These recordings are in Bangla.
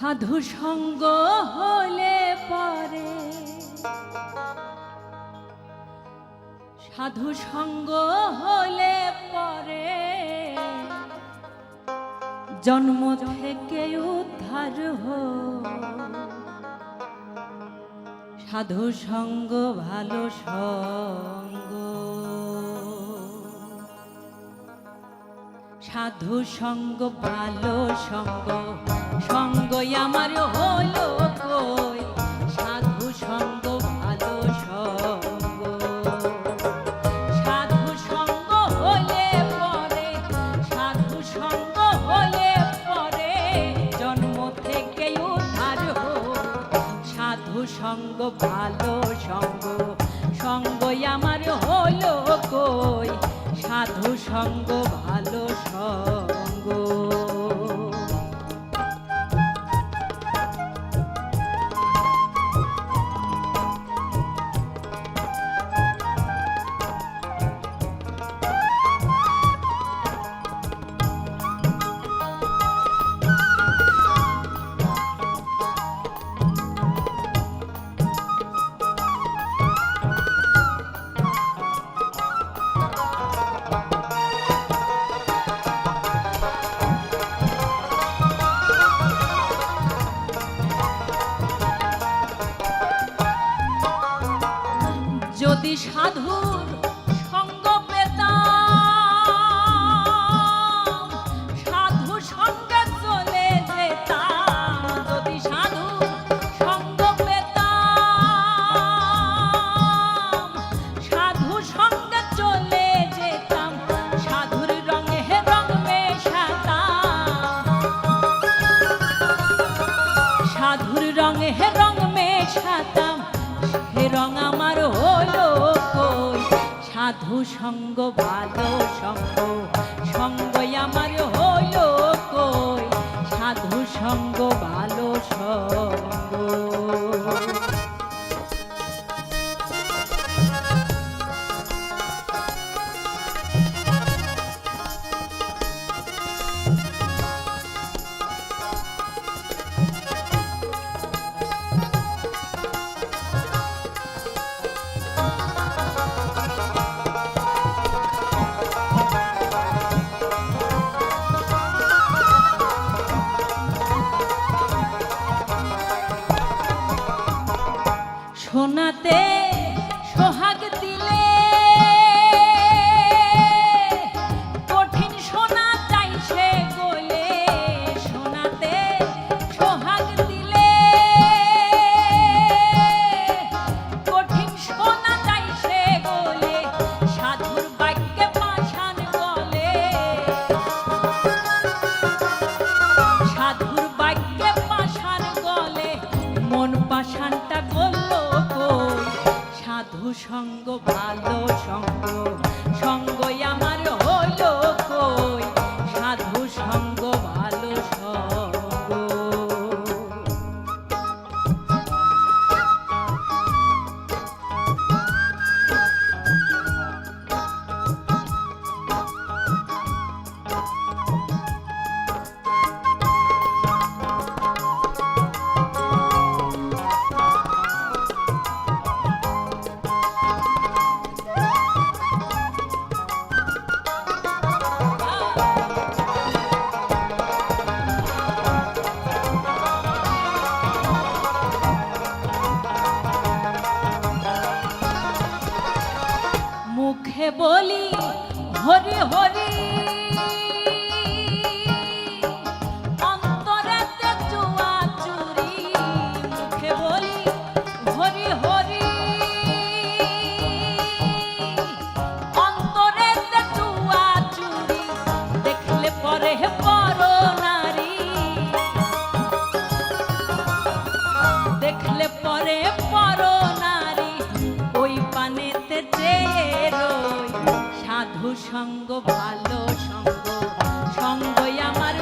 সাধু সঙ্গ হলে পরে। সাধু সঙ্গ হলে পরে। জন্ম থেকে উদ্ধার হো সাধু সঙ্গ ভালো সঙ্গ সাধু সঙ্গ ভালো সঙ্গ, সঙ্গই আমার হলো কই? সাধু সঙ্গ ভালো সঙ্গ। সাধু সঙ্গ হলে পরে, সাধু সঙ্গ হলে পরে জন্ম থেকে উদ্ধার হো সাধু সঙ্গ ভালো সঙ্গ সাধুর সঙ্গ পেতাম। সাধু সঙ্গে চলে যেতাম। যদি সাধু সঙ্গ পেতাম, সাধু সঙ্গে চলে যেতাম। সাধুর রঙে রং মেশাতাম। সাধুর রঙে রং মেশাতাম হে রং আমার হলো কই সাধু সঙ্গ ভালো সঙ্গ সঙ্গই আমার হইল কই? সাধু সঙ্গ ভালো সঙ্গ। matei. সঙ্গ ভালো সঙ্গ সঙ্গই আমার হলো কই? চেয়ে সাধু সঙ্গ ভালো সঙ্গ সঙ্গই আমার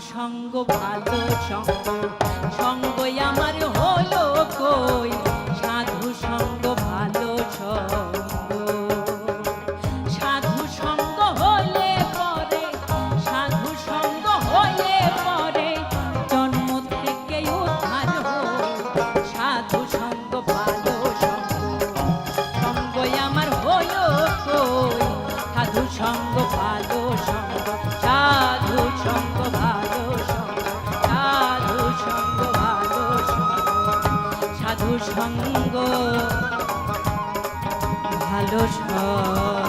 সঙ্গ ভালো সঙ্গ। সঙ্গই আমার হলো কই? সাধু সঙ্গ ভালো সঙ্গ। সাধু সঙ্গ হলে পরে, সাধু সঙ্গ হলে পরে জন্ম থেকে উদ্ধার সাধু সঙ্গ ভালো সঙ্গ। সঙ্গই আমার হলো কই? সাধু সঙ্গ সঙ্গ ভালো সঙ্গ।